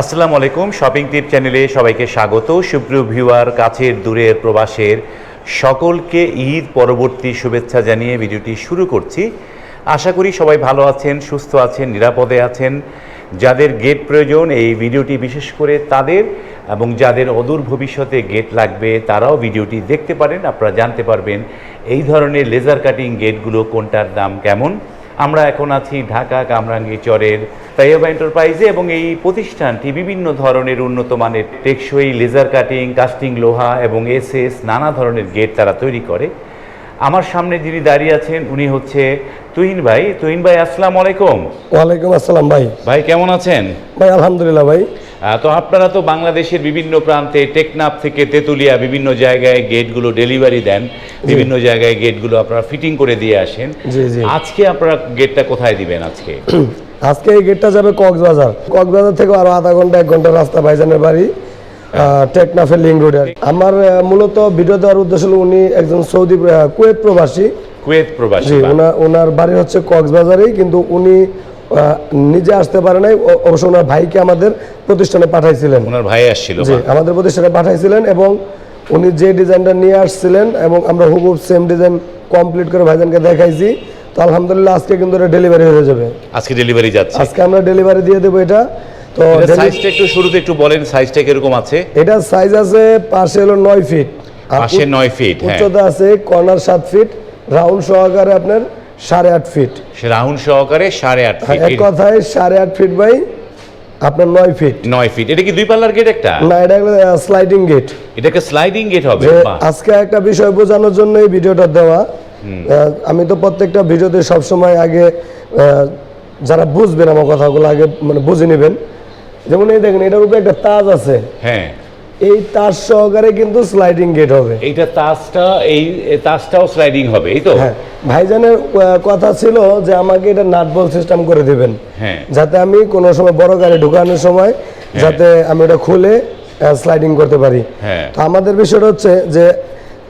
আসসালামু আলাইকুম শপিং টিপ চ্যানেলে সবাইকে স্বাগত। সুপ্রিয় ভিউয়ার, কাছের দূরের প্রবাসের সকলকে ঈদ পরবর্তী শুভেচ্ছা জানিয়ে ভিডিওটি শুরু করছি। আশা করি সবাই ভালো আছেন, সুস্থ আছেন, নিরাপদে আছেন। যাদের গেট প্রয়োজন, এই ভিডিওটি বিশেষ করে তাদের এবং যাদের অদূর ভবিষ্যতে গেট লাগবে, তারাও ভিডিওটি দেখতে পারেন। আপনারা জানতে পারবেন এই ধরনের লেজার কাটিং গেটগুলো কোনটার দাম কেমন। আমরা এখন আছি ঢাকা কামরাঙ্গী চরের তাইয়াবা এন্টারপ্রাইজে এবং এই প্রতিষ্ঠানটি বিভিন্ন ধরনের উন্নত মানের টেকসই লেজার কাটিং কাস্টিং লোহা এবং এসএস নানা ধরনের গেট তারা তৈরি করে। আমার সামনে যিনি দাঁড়িয়ে আছেন উনি হচ্ছে তুহিন ভাই। তুহিন ভাই আসসালাম আলাইকুম। ওয়ালাইকুম আসসালাম ভাই। ভাই কেমন আছেন? ভাই আলহামদুলিল্লাহ ভাই। তো আপনারা তো বাংলাদেশের বিভিন্ন প্রান্তে টেকনাফ থেকে তেতুলিয়া বিভিন্ন জায়গায় গেটগুলো ডেলিভারি দেন। বিভিন্ন জায়গায় গেটগুলো আপনারা ফিটিং করে দিয়ে আসেন। আজকে আপনারা গেটটা কোথায় দিবেন আজকে? আজকে এই গেটটা যাবে কক্সবাজার। কক্সবাজার থেকে আরও আধা ঘণ্টা এক ঘণ্টা রাস্তা ভাইজানের বাড়ি টেকনাফের লিঙ্ক রোডে। আমার মূলত ভিডিও দেওয়ার উদ্দেশ্য হলো উনি একজন সৌদি কুয়েত প্রবাসী। কুয়েত প্রবাসী ওনার বাড়ি হচ্ছে কক্সবাজারেই কিন্তু উনি নিজে আসতে পারে নাই। অবশ্য ওনার ভাইকে আমাদের প্রতিষ্ঠানে পাঠাইছিলেন। ওনার ভাই আসছিল জি আমাদের প্রতিষ্ঠানে পাঠাইছিলেন এবং উনি যে ডিজাইনটা নিয়ে আসছিলেন এবং আমরা হুবহুব সেম ডিজাইন কমপ্লিট করে ভাইজানকে দেখাইছি তো আলহামদুলিল্লাহ আজকে কিন্তু এটা ডেলিভারি হয়ে যাবে। আজকে ডেলিভারি যাচ্ছে। আজকে আমরা ডেলিভারি দিয়ে দেবো এটা। তো সাইজটা একটু শুরুতে একটু বলেন সাইজটা কীরকম আছে? এটা সাইজ আছে পাশে হলো নয় ফিট পাশে নয় ফিট হ্যাঁ। উচ্চতা আছে কর্নার সাত ফিট রাউন্ড সহকারে আপনার সাড়ে আট ফিট রাউন্ড সহকারে সাড়ে আট হ্যাঁ, এক কথায় সাড়ে আট ফিট বাই আপনার নয় ফিট নয় ফিট এটা কি দুই পাল্লার গেট একটা? না এটা স্লাইডিং গেট এটাকে স্লাইডিং গেট হবে আজকে একটা বিষয় বোঝানোর জন্য এই ভিডিওটা দেওয়া। আমি তো প্রত্যেকটা ভিডিওতে সবসময় আগে যারা বুঝবেন আমার কথাগুলো আগে মানে বুঝে নেবেন। যেমন এই দেখেন এটার উপরে একটা তাজ আছে। হ্যাঁ। এই তাস সহকারে কিন্তু স্লাইডিং গেট হবে। এইটা তাসটা এই তাসটাও স্লাইডিং হবে এই তো? হ্যাঁ ভাইজানের কথা ছিল যে আমাকে এটা নাটবল সিস্টেম করে দিবেন। হ্যাঁ। যাতে আমি কোনো সময় বড় গাড়ি ঢুকানোর সময় যাতে আমি ওটা খুলে স্লাইডিং করতে পারি। হ্যাঁ। তো আমাদের বিষয়টা হচ্ছে যে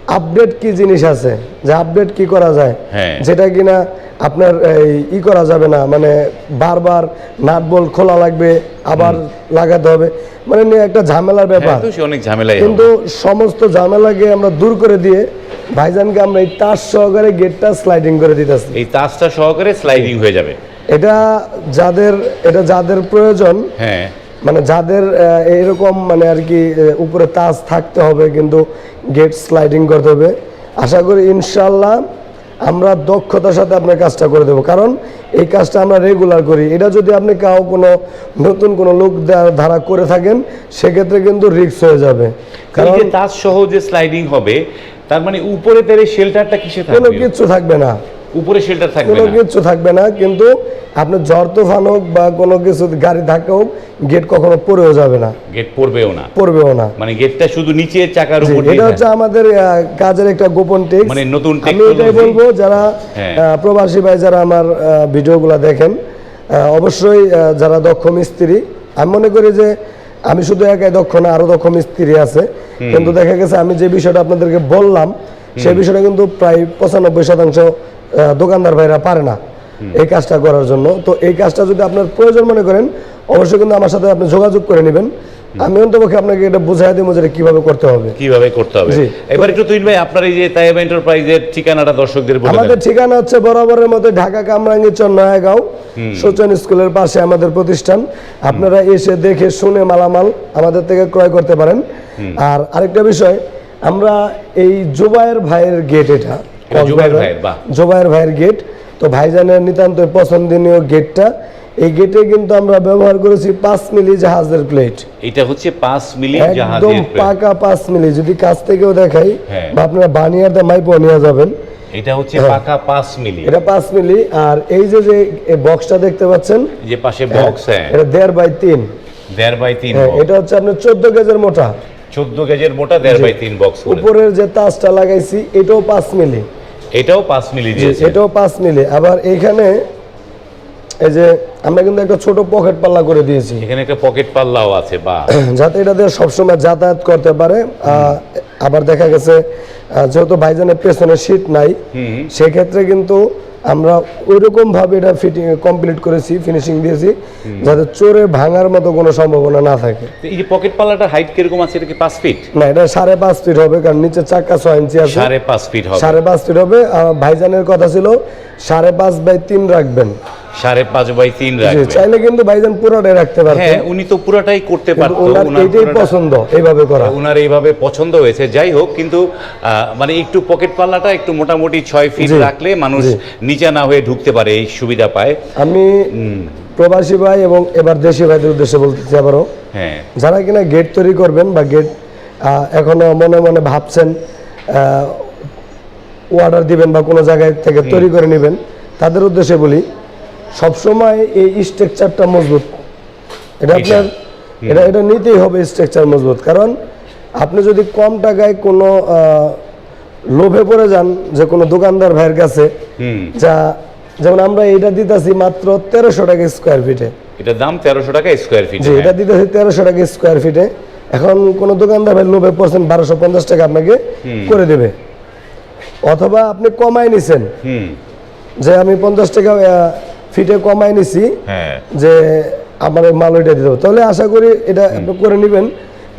আপডেট কি জিনিস আছে? যে আপডেট কি করা যায়? হ্যাঁ। যেটা কিনা আপনার ই করা যাবে না মানে বারবার নাট বল্ট খোলা লাগবে আবার লাগাতে হবে। মানে একটা ঝামেলার ব্যাপার। হ্যাঁ, অনেক ঝামেলাই কিন্তু সমস্ত ঝামেলাকে আমরা দূর করে দিয়ে ভাইজানকে আমরা এই তার সহকারে গেটটা স্লাইডিং করে দিতেছি। এই তাজটা সহকারে স্লাইডিং হয়ে যাবে। এটা যাদের এটা যাদের প্রয়োজন হ্যাঁ। মানে যাদের এরকম মানে আর কি উপরে তাজ থাকতে হবে কিন্তু গেট স্লাইডিং করতে হবে। আশা করি ইনশাল্লাহ আমরা দক্ষতার সাথে আপনার কাজটা করে দেবো। কারণ এই কাজটা আমরা রেগুলার করি। এটা যদি আপনি কাউ কোনো নতুন কোনো লোক ধারা করে থাকেন সেক্ষেত্রে কিন্তু রিক্স হয়ে যাবে। কারণ তাজ সহ যে স্লাইডিং হবে তার মানে উপরে তার শেল্টারটা কিসে কোনো কিচ্ছু থাকবে না। উপরে শেল্টার থাকবে কোনো না। কিচ্ছু থাকবে না কিন্তু আপনার ঝড় তুফান হোক বা কোনো কিছু গাড়ি ধাক্কা হোক গেট কখনো পড়েও যাবে না। গেট পড়বেও না। পড়বেও না। মানে গেটটা শুধু নিচের চাকার উপর এটা হচ্ছে আমাদের কাজের একটা গোপন টিপস মানে নতুন আমি এটাই বলব যারা হ্যাঁ। প্রবাসী ভাই যারা আমার ভিডিওগুলো দেখেন অবশ্যই যারা দক্ষ মিস্ত্রি আমি মনে করি যে আমি শুধু একাই দক্ষ না আরও দক্ষ মিস্ত্রি আছে। কিন্তু দেখা গেছে আমি যে বিষয়টা আপনাদেরকে বললাম সেই বিষয়টা কিন্তু প্রায় পঁচানব্বই শতাংশ দোকানদার ভাইরা পারে না এই কাজটা করার জন্য। তো এই কাজটা যদি আপনার প্রয়োজন মনে করেন অবশ্যই কিন্তু আমার সাথে আপনি যোগাযোগ করে নেবেন। আমি অন্তপক্ষে আপনাকে এটা বুঝাই দিব যে কীভাবে করতে হবে। কীভাবে করতে হবে? এবার একটু তুইন ভাই আপনার এই যে তাইব এন্টারপ্রাইজের ঠিকানাটা দর্শকদের বলে আমাদের ঠিকানা হচ্ছে বরাবরের মতো ঢাকা কামরাঙ্গীচর নয়াগাঁও সোচন স্কুলের পাশে আমাদের প্রতিষ্ঠান। আপনারা এসে দেখে শুনে মালামাল আমাদের থেকে ক্রয় করতে পারেন। আর আরেকটা বিষয় আমরা এই জুবায়ের ভাইয়ের গেট এটা জুবায়ের ভাইয়ের, গেট তো ভাইজানের নিতান্ত পছন্দনীয় গেটটা এই গেটে কিন্তু আমরা ব্যবহার করেছি পাঁচ মিলি জাহাজের প্লেট এটা হচ্ছে পাঁচ মিলি একদম পাকা পাঁচ মিলি। যদি কাছ থেকেও দেখাই হ্যাঁ। বা আপনারা নিয়ে যাবেন। এটা হচ্ছে হ্যাঁ। পাকা পাঁচ মিলি। এটা পাঁচ মিলি। আর এই যে যে বক্সটা দেখতে পাচ্ছেন যে পাশে বক্স হ্যাঁ এটা দেড় বাই তিন। দেড় বাই তিন এটা হচ্ছে আপনার চোদ্দ গেজের মোটা। গেজের মোটা বাই বক্স উপরের যে তাজটা লাগাইছি এটাও পাঁচ মিলি। এটাও পাঁচ মিলি দিয়েছে। এটাও পাঁচ মিলি। আবার এইখানে এই যে আমরা কিন্তু একটা ছোট পকেট পাল্লা করে দিয়েছি। এখানে একটা পকেট পাল্লাও আছে বা। যাতে এটা দিয়ে সবসময় যাতায়াত করতে পারে। আহ, আবার দেখা গেছে যেহেতু ভাইজানের পেছনে সিট নাই সেক্ষেত্রে কিন্তু আমরা ওইরকম ভাবে এটা ফিটিং কমপ্লিট করেছি ফিনিশিং দিয়েছি যাতে চোরে ভাঙার মতো কোনো সম্ভাবনা না থাকে। এই যে পকেট পাল্লাটার হাইট কীরকম আছে? এটা কি পাঁচ ফিট না এটা সাড়ে পাঁচ ফিট হবে কারণ নিচে চাকা ছয় ইঞ্চি আছে। সাড়ে পাঁচ ফিট হবে। সাড়ে পাঁচ ফিট হবে। ভাইজানের কথা ছিল সাড়ে পাঁচ বাই তিন রাখবেন। সাড়ে পাঁচ বাই তিন রাখবে। চাইলে কিন্তু ভাইজান পুরোটাই রাখতে হ্যাঁ উনি তো পুরাটাই করতে পারতো ওনার ওনার পছন্দ এইভাবে করা। ওনার এইভাবে পছন্দ হয়েছে। যাই হোক কিন্তু মানে একটু পকেট পাল্লাটা একটু মোটামুটি ছয় ফিট রাখলে মানুষ নিচে না হয়ে ঢুকতে পারে এই সুবিধা পায়। আমি প্রবাসী ভাই এবং এবার দেশি ভাইদের উদ্দেশ্যে বলতেছি আবারও হ্যাঁ। যারা কিনা গেট তৈরি করবেন বা গেট এখনও মনে মনে ভাবছেন অর্ডার দিবেন বা কোনো জায়গায় থেকে তৈরি করে নেবেন তাদের উদ্দেশ্যে বলি সবসময় এই স্ট্রাকচারটা মজবুত। এটা আপনার এটা এটা নিতেই হবে স্ট্রাকচার মজবুত। কারণ আপনি যদি কম টাকায় কোনো লোভে পড়ে যান যে কোনো দোকানদার ভাইয়ের কাছে যা যেমন আমরা এটা দিতেছি মাত্র তেরোশো টাকা স্কোয়ার ফিটে এটার দাম তেরোশো টাকা স্কোয়ার ফিট এটা দিতেছি তেরোশো টাকা স্কোয়ার ফিটে এখন কোনো দোকানদার ভাই লোভে পড়ছেন বারোশো পঞ্চাশ টাকা আপনাকে করে দেবে। অথবা আপনি কমাই নিছেন। যে আমি পঞ্চাশ টাকা ফিটে কমাই নিছি হ্যাঁ। যে আমার মাল ওইটা দিতে হবে। তাহলে আশা করি এটা আপনি করে নেবেন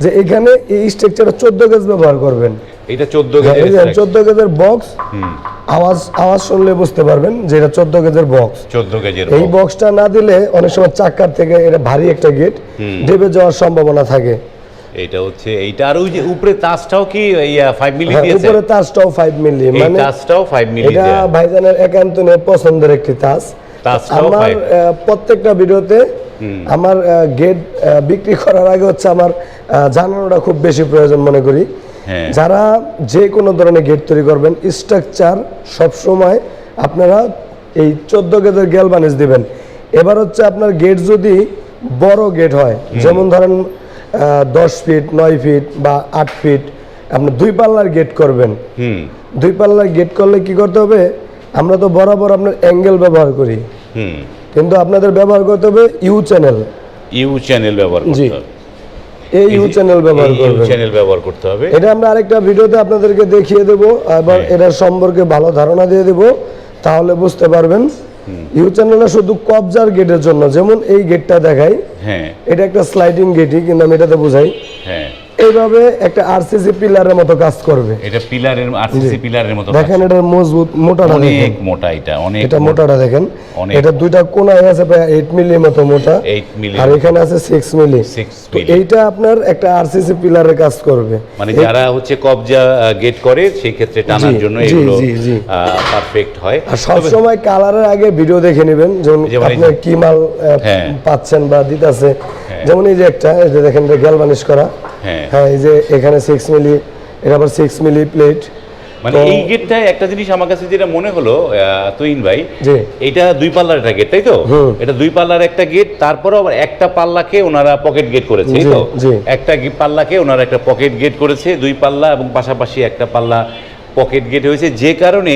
যে এখানে এই স্ট্রাকচারটা চোদ্দ গেজ ব্যবহার করবেন। এটা চোদ্দ কেজি চোদ্দ গেজের বক্স আওয়াজ আওয়াজ শুনলে বুঝতে পারবেন যে এটা চোদ্দ গেজের বক্স চোদ্দ কেজির এই বক্সটা না দিলে অনেক সময় চাক্কার থেকে এটা ভারী একটা গেট ডেবে যাওয়ার সম্ভাবনা থাকে। এটা হচ্ছে এইটা আর ওই যে উপরে তাজটাও কি এই ফাইভ মিলি দিয়েছে উপরে তাজটাও ফাইভ মিলি মানে তাজটাও ফাইভ মিলি এটা ভাইজানের একান্ত পছন্দের একটি তাজটাও আমার প্রত্যেকটা ভিডিওতে আমার গেট বিক্রি করার আগে হচ্ছে আমার জানানোটা খুব বেশি প্রয়োজন মনে করি। হ্যাঁ। যারা যে কোনো ধরনের গেট তৈরি করবেন স্ট্রাকচার সবসময় আপনারা এই চোদ্দ গেটের গেজের গ্যালবানিজ দিবেন। এবার হচ্ছে আপনার গেট যদি বড় গেট হয় যেমন ধরেন আহ, দশ ফিট নয় ফিট বা আট ফিট আপনি দুই পাল্লার গেট করবেন। দুই পাল্লার গেট করলে কি করতে হবে? আমরা তো বরাবর আপনার অ্যাঙ্গেল ব্যবহার করি। কিন্তু আপনাদের ব্যবহার করতে হবে ইউ চ্যানেল ইউ চ্যানেল ব্যবহার। করতে হবে। এই ইউ চ্যানেল ব্যবহার করবেন। চ্যানেল ব্যবহার করতে হবে। এটা আমরা আরেকটা ভিডিওতে আপনাদেরকে দেখিয়ে দেব এবার হ্যাঁ। এটার সম্পর্কে ভালো ধারণা দিয়ে দেব তাহলে বুঝতে পারবেন। ইউ চ্যানেলটা শুধু কবজার গেটের জন্য যেমন এই গেটটা দেখাই। হ্যাঁ। এটা একটা স্লাইডিং গেটই কিন্তু আমি এটাতে বুঝাই। হ্যাঁ। এইভাবে একটা আরসিসি পিলারের মতো কাজ করবে। এটা পিলারের আরসিসি পিলারের মতো দেখেন এটার মজবুত মোটাটা দেখেন। অনেক মোটা এটা অনেক এটা মোটাটা দেখেন। এটা দুইটা কোনায় আছে প্রায় এইট মিলি মতো মোটা। 8 মিলি আর এখানে আছে সিক্স মিলি 6 তো মিলি এইটা আপনার একটা আরসিসি পিলারের কাজ করবে। মানে যারা হচ্ছে কবজা গেট করে সেই ক্ষেত্রে টানার জন্য এগুলো। পারফেক্ট হয়। আর সবসময় কালারের আগে ভিডিও দেখে নেবেন। যেমন যেমন আপনি কি মাল হ্যাঁ। পাচ্ছেন বা দিতেছে। যেমন এই যে একটা এই যে দেখেন এটা গ্যালভানিশ করা। হ্যাঁ। হ্যাঁ এই যে এখানে সিক্স মিলি এটা আবার সিক্স মিলি প্লেট মানে এই গেটটায় একটা জিনিস আমার কাছে যেটা মনে হলো তুহিন ভাই জি। এটা দুই পাল্লার একটা গেট তাই তো? এটা দুই পাল্লার একটা গেট তারপরে আবার একটা পাল্লাকে ওনারা পকেট গেট করেছে তো। একটা পাল্লাকে ওনারা একটা পকেট গেট করেছে দুই পাল্লা এবং পাশাপাশি একটা পাল্লা পকেট গেট হয়েছে। যে কারণে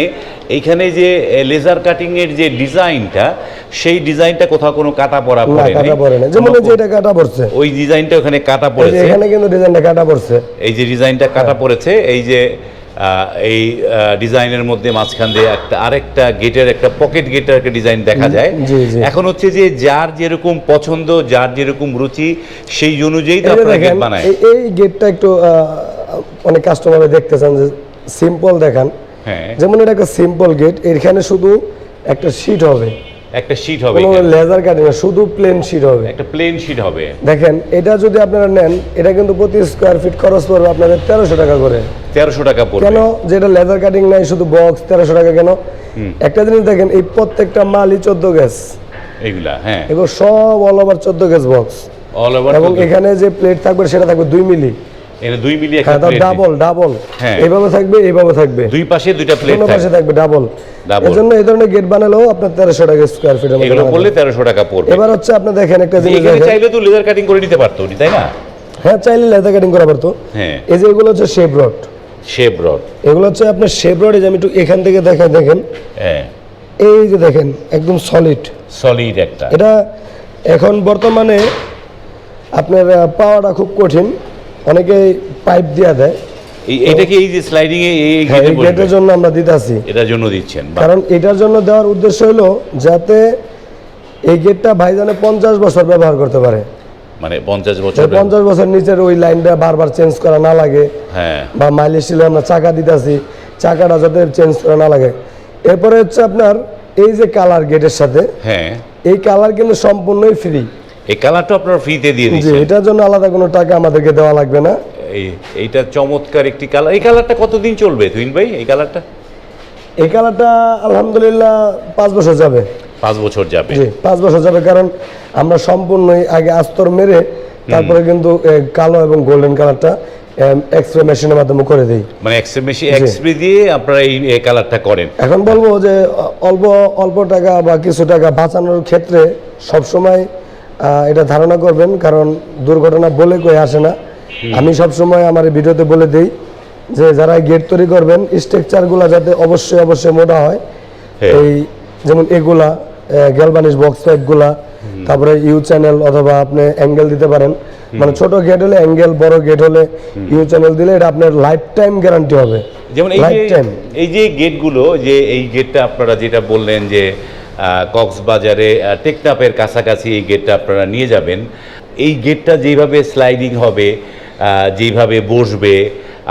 এইখানে যে লেজার কাটিং এর যে ডিজাইনটা সেই ডিজাইনটা কোথাও কোনো কাটা পড়া না পড়ে কাটা পড়ে না যেমন যে এটা কাটা পড়ছে। ওই ডিজাইনটা ওখানে কাটা পড়েছে। এখানে কিন্তু ডিজাইনটা কাটা পড়ছে। এই যে ডিজাইনটা কাটা পড়েছে এই যে এই ডিজাইনের মধ্যে মাঝখান দিয়ে একটা আরেকটা গেটের একটা পকেট গেটের একটা ডিজাইন দেখা যায়। এখন হচ্ছে যে যার যেরকম পছন্দ যার যেরকম রুচি সেই অনুযায়ী তো আপনারা গেট বানায়। এই- গেটটা একটু অনেক কাস্টমারে দেখতে চান যে সিম্পল দেখান। হ্যাঁ। যেমন এটা একটা সিম্পল গেট এখানে শুধু একটা শীট হবে। একটা শীট হবে কোনো লেজার কাটিং না শুধু প্লেন শীট হবে। একটা প্লেন শীট হবে। দেখেন এটা যদি আপনারা নেন এটা কিন্তু প্রতি স্কোয়ার ফিট খরচ পড়বে আপনাদের তেরোশো টাকা করে। তেরোশো টাকা পড়বে। কেন? যেটা লেজার কাটিং নাই শুধু বক্স তেরোশো টাকা কেন? একটা জিনিস দেখেন এই প্রত্যেকটা মালই চোদ্দ গ্যাস এগুলা হ্যাঁ। এগুলো সব অল ওভার চোদ্দ গ্যাস বক্স অল ওভার এবং এখানে যে প্লেট থাকবে সেটা থাকবে দুই মিলি। এখানে দুই মিলি একটা নেই। ডাবল ডাবল হ্যাঁ। এইভাবে থাকবে এইভাবে থাকবে। দুই পাশে দুইটা প্লেট কোনো পাশে থাকবে ডাবল Double। এই এই ধরনের গেট বানালেও আপনার তেরোশো টাকা স্কোয়ার ফিটের এগুলো করলে তেরোশো টাকা পড়বে। এবার হচ্ছে আপনি দেখেন একটা জিনিস এখানে চাইলে তো লেজার কাটিং করে নিতে পারতো তাই না? হ্যাঁ চাইলে কাটিং করা পারতো। হ্যাঁ। এই যে এগুলো হচ্ছে শেপ রড শেপ রড এগুলো হচ্ছে আপনার শেপ রড আমি একটু এখান থেকে দেখেন দেখেন। হ্যাঁ। এই যে দেখেন একদম সলিড সলিড একটা। এটা এখন বর্তমানে আপনার পাওয়াটা খুব কঠিন। অনেকে পাইপ দেওয়া দেয়। এটা কি এই যে স্লাইডিং এ এই হ্যাঁ? গেটের জন্য আমরা দিতেছি। এটার জন্য দিচ্ছেন কারণ এটার জন্য দেওয়ার উদ্দেশ্য হলো যাতে এই গেটটা ভাইজানে পঞ্চাশ বছর ব্যবহার করতে পারে। মানে পঞ্চাশ বছর পঞ্চাশ বছর নিচের ওই লাইনটা বারবার চেঞ্জ করা না লাগে। হ্যাঁ। বা মাইলেজ ছিল আমরা চাকা দিতেছি। চাকাটা যাতে চেঞ্জ করা না লাগে। এরপরে হচ্ছে আপনার এই যে কালার গেটের সাথে হ্যাঁ। এই কালার কিন্তু সম্পূর্ণই ফ্রি এই কালারটা আপনারা ফ্রিতে দিয়ে দিচ্ছেন। এটার জন্য আলাদা কোনো টাকা আমাদেরকে দেওয়া লাগবে না। এই এইটা চমৎকার একটি কালার। এই কালারটা কতদিন চলবে তুইন ভাই এই কালারটা? এই কালারটা আলহামদুলিল্লাহ পাঁচ বছর যাবে। পাঁচ বছর যাবে। জি পাঁচ বছর যাবে কারণ আমরা সম্পূর্ণই আগে আস্তর মেরে তারপরে কিন্তু কালো এবং গোল্ডেন কালারটা এক্স রে মেশিনের মাধ্যমে করে দিই। মানে এক্সরে মেশিন এক্সরে দিয়ে আপনারা এই কালারটা করেন। এখন বলব যে অল্প অল্প টাকা বা কিছু টাকা বাঁচানোর ক্ষেত্রে সবসময় আহ, এটা ধারণা করবেন কারণ দুর্ঘটনা বলে কই আসে না। আমি সবসময় আমার ভিডিওতে বলে দিই যে যারা গেট তৈরি করবেন স্ট্রাকচারগুলো যাতে অবশ্যই অবশ্যই মোটা হয়। হ্যাঁ। এই যেমন এগুলা গ্যালবানিশ বক্স পাইপগুলা তারপরে ইউ চ্যানেল অথবা আপনি অ্যাঙ্গেল দিতে পারেন। মানে ছোট গেট হলে অ্যাঙ্গেল বড় গেট হলে ইউ চ্যানেল দিলে এটা আপনার লাইফ টাইম গ্যারান্টি হবে। যেমন এই যে এই যে গেটগুলো যে এই গেটটা আপনারা যেটা বললেন যে কক্সবাজারে আহ, টেকনাফের কাছাকাছি এই গেটটা আপনারা নিয়ে যাবেন। এই গেটটা যেভাবে স্লাইডিং হবে যেভাবে বসবে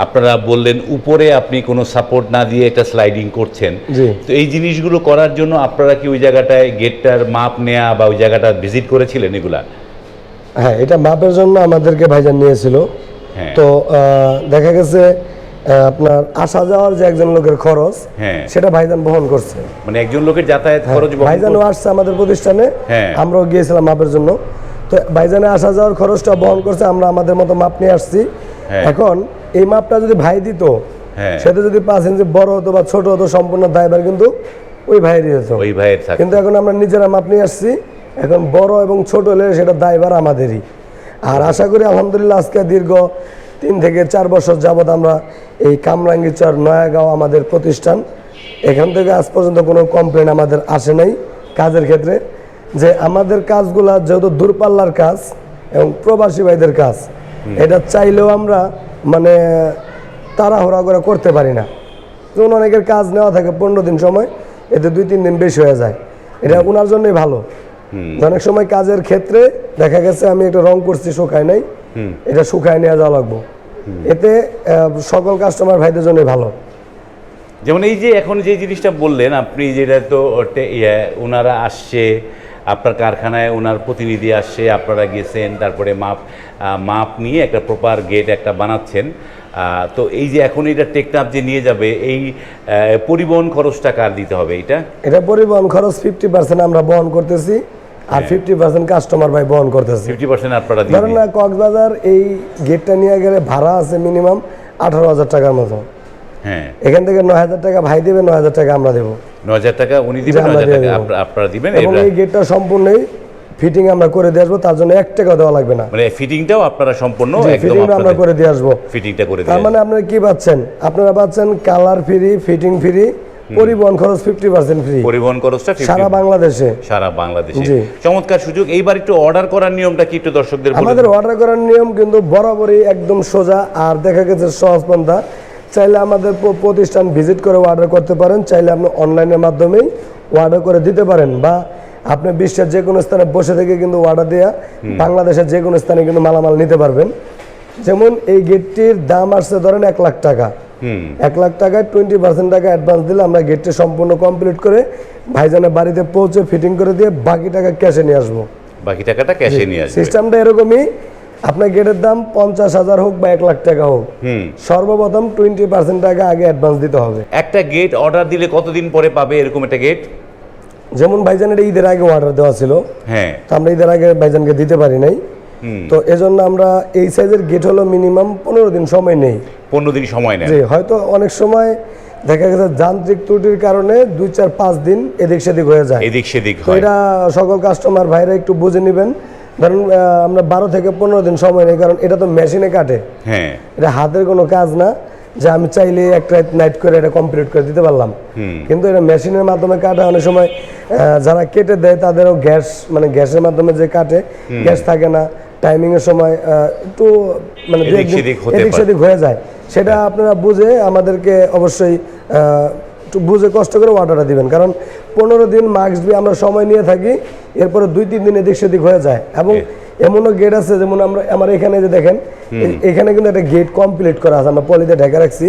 আপনারা বললেন উপরে আপনি কোনো সাপোর্ট না দিয়ে এটা স্লাইডিং করছেন। তো এই জিনিসগুলো করার জন্য আপনারা কি ওই জায়গাটায় গেটটার মাপ নেওয়া বা ওই জায়গাটা ভিজিট করেছিলেন এগুলা? হ্যাঁ এটা মাপের জন্য আমাদেরকে ভাইজান নিয়েছিল। হ্যাঁ। তো দেখা গেছে আপনার আসা যাওয়ার যে একজন লোকের খরচ হ্যাঁ। সেটা ভাইজান বহন করছে মানে একজন লোকের যাতায়াত খরচ বহন ভাইজানও আসছে আমাদের প্রতিষ্ঠানে হ্যাঁ। আমরাও গিয়েছিলাম মাপের জন্য তো ভাইজানে আসা যাওয়ার খরচটা বহন করছে আমরা আমাদের মতো মাপ নিয়ে আসছি হ্যাঁ। এখন এই মাপটা যদি ভাই দিত হ্যাঁ। সেটা যদি পাঁচ ইঞ্চি বড় হতো বা ছোট হতো সম্পূর্ণ দায়ভার কিন্তু ওই ভাইয়েরই হতো ওই ভাইয়ের কিন্তু এখন আমরা নিজেরা মাপ নিয়ে আসছি এখন বড় এবং ছোট হলে সেটা দায়ভার আমাদেরই আর আশা করি আলহামদুলিল্লাহ আজকে দীর্ঘ তিন থেকে চার বছর যাবৎ আমরা এই কামরাঙ্গিচর নয়াগাঁও আমাদের প্রতিষ্ঠান। এখান থেকে আজ পর্যন্ত কোনো কমপ্লেন আমাদের আসে নাই কাজের ক্ষেত্রে। যে আমাদের কাজগুলা যেহেতু দূরপাল্লার কাজ এবং প্রবাসী ভাইদের কাজ এটা চাইলেও আমরা মানে তাড়াহুড়া করে করতে পারি না। যেমন অনেকের কাজ নেওয়া থাকে পনেরো দিন সময় এতে দুই তিন দিন বেশি হয়ে যায়। এটা ওনার জন্যই ভালো। অনেক সময় কাজের ক্ষেত্রে দেখা গেছে আমি একটা রং করছি শুকায় নাই। এটা শুকায় নিয়ে যাওয়া লাগবো। এতে সকল কাস্টমার ভাইদের জন্যই ভালো। যেমন এই যে এখন যে জিনিসটা বললেন আপনি যেটা তো ইয়ে, ওনারা আসছে আপনার কারখানায় ওনার প্রতিনিধি আসছে আপনারা গেছেন তারপরে মাপ মাপ নিয়ে একটা প্রপার গেট একটা বানাচ্ছেন। তো এই যে এখন এটা টেকনাফ যে নিয়ে যাবে এই পরিবহন খরচটা কার দিতে হবে এটা এটা পরিবহন খরচ ফিফটি পার্সেন্ট আমরা বহন করতেছি। আর ফিফটি পার্সেন্ট কাস্টমার ভাই বহন করতেছি। ফিফটি পার্সেন্ট আপনারা ধরেন না কক্সবাজার এই গেটটা নিয়ে গেলে ভাড়া আছে মিনিমাম আঠারো হাজার টাকার মতো। হ্যাঁ। এখান থেকে নয় হাজার টাকা ভাই দেবে নয় হাজার টাকা আমরা দেবো। ন হাজার টাকা উনি দিবেন আপনারা দিবেন এবং এই গেটটা সম্পূর্ণই ফিটিং আমরা করে দিয়ে আসব তার জন্য এক টাকা দেওয়া লাগবে না। মানে ফিটিংটাও আপনারা সম্পূর্ণ ফিটিং আমরা করে দিয়ে আসব। ফিটিংটা করে তার মানে আপনারা কি পাচ্ছেন? আপনারা পাচ্ছেন কালার ফ্রি ফিটিং ফ্রি পরিবহন খরচ ফিফটি পার্সেন্ট ফ্রি পরিবহন খরচটা 50 সারা বাংলাদেশে। সারা বাংলাদেশে। চমৎকার সুযোগ। এইবার একটু অর্ডার করার নিয়মটা কি একটু দর্শকদের আমাদের অর্ডার করার নিয়ম কিন্তু বরাবরই একদম সোজা আর দেখা গেছে সহজ পন্থা। চাইলে আমাদের প্রতিষ্ঠান ভিজিট করে অর্ডার করতে পারেন চাইলে আপনি অনলাইনের মাধ্যমেই অর্ডার করে দিতে পারেন বা আপনি বিশ্বের যে কোনো স্থানে বসে থেকে কিন্তু অর্ডার দেওয়া বাংলাদেশের যে কোনো স্থানে কিন্তু মালামাল নিতে পারবেন। যেমন এই গেটটির দাম আসছে ধরেন এক লাখ টাকা। এক লাখ টাকায় টোয়েন্টি পার্সেন্ট টাকা অ্যাডভান্স দিলে আমরা গেটটা সম্পূর্ণ কমপ্লিট করে ভাইজানের বাড়িতে পৌঁছে ফিটিং করে দিয়ে বাকি টাকা ক্যাশে নিয়ে আসব। বাকি টাকাটা ক্যাশে নিয়ে আসবে। সিস্টেমটা এরকমই আপনার গেটের দাম পঞ্চাশ হাজার হোক বা এক লাখ টাকা হোক সর্বপ্রথম টোয়েন্টি পার্সেন্ট টাকা আগে অ্যাডভান্স দিতে হবে। একটা গেট অর্ডার দিলে কতদিন পরে পাবে এরকম একটা গেট যেমন ভাইজানের ঈদের আগে অর্ডার দেওয়া ছিল হ্যাঁ। তো আমরা ঈদের আগে ভাইজানকে দিতে পারি নাই। তো এজন্য আমরা এই সাইজের গেট হলো মিনিমাম পনেরো দিন সময় নেই। পনেরো দিন সময় নেয় হয়তো অনেক সময় দেখা গেছে যান্ত্রিক ত্রুটির কারণে দুই চার পাঁচ দিন এদিক সেদিক হয়ে যায়। এদিক সেদিক হয়। এটা সকল কাস্টমার ভাইরা একটু বুঝে নেবেন। ধরুন আমরা বারো থেকে পনেরো দিন সময় নেই কারণ এটা তো মেশিনে কাটে। হ্যাঁ। এটা হাতের কোনো কাজ না যে আমি চাইলে একটা নাইট করে এটা কমপ্লিট করে দিতে পারলাম। কিন্তু এটা মেশিনের মাধ্যমে কাটা অনেক সময় যারা কেটে দেয় তাদেরও গ্যাস মানে গ্যাসের মাধ্যমে যে কাটে গ্যাস থাকে না। টাইমিং এর সময় একটু মানে এদিক। সেদিক হয়ে যায়। সেটা আপনারা বুঝে আমাদেরকে অবশ্যই একটু বুঝে কষ্ট করে অর্ডারটা দিবেন। কারণ পনেরো দিন মাস্ক দিয়ে আমরা সময় নিয়ে থাকি, এরপরে দুই, তিন দিন এদিক সেদিক হয়ে যায়। এবং এমনও গেট আছে যেমন আমরা আমার এখানে যে দেখেন এখানে কিন্তু একটা গেট কমপ্লিট করা আছে আমরা পলিতে ঢেকে রাখছি।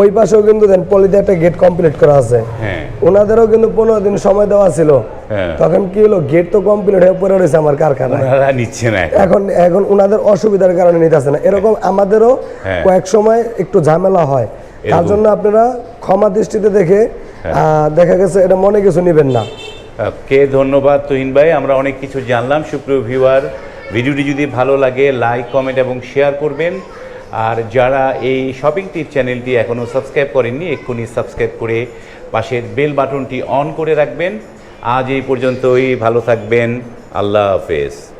ওই পাশেও কিন্তু দেন পলিতে একটা গেট কমপ্লিট করা আছে। হ্যাঁ। ওনাদেরও কিন্তু পনেরো দিন সময় দেওয়া ছিল। হ্যাঁ। তখন কি হলো গেট তো কমপ্লিট হয়ে পড়ে রয়েছে আমার কারখানায়। ওনারা নিচ্ছে না এখন। এখন ওনাদের অসুবিধার কারণে নিতেছে না। এরকম আমাদেরও হ্যাঁ। কয়েক সময় একটু ঝামেলা হয়। তার জন্য আপনারা ক্ষমা দৃষ্টিতে দেখে দেখা গেছে এটা মনে কিছু নেবেন না। কে ধন্যবাদ তুহিন ভাই? আমরা অনেক কিছু জানলাম। সুপ্রিয় ভিউয়ার ভিডিওটি যদি ভালো লাগে লাইক কমেন্ট এবং শেয়ার করবেন। আর যারা এই শপিং টিপ চ্যানেলটি এখনও সাবস্ক্রাইব করেননি, এক্ষুনি সাবস্ক্রাইব করে পাশের বেল বাটনটি অন করে রাখবেন। আজ এই পর্যন্তই, ভালো থাকবেন, আল্লাহ হাফেজ।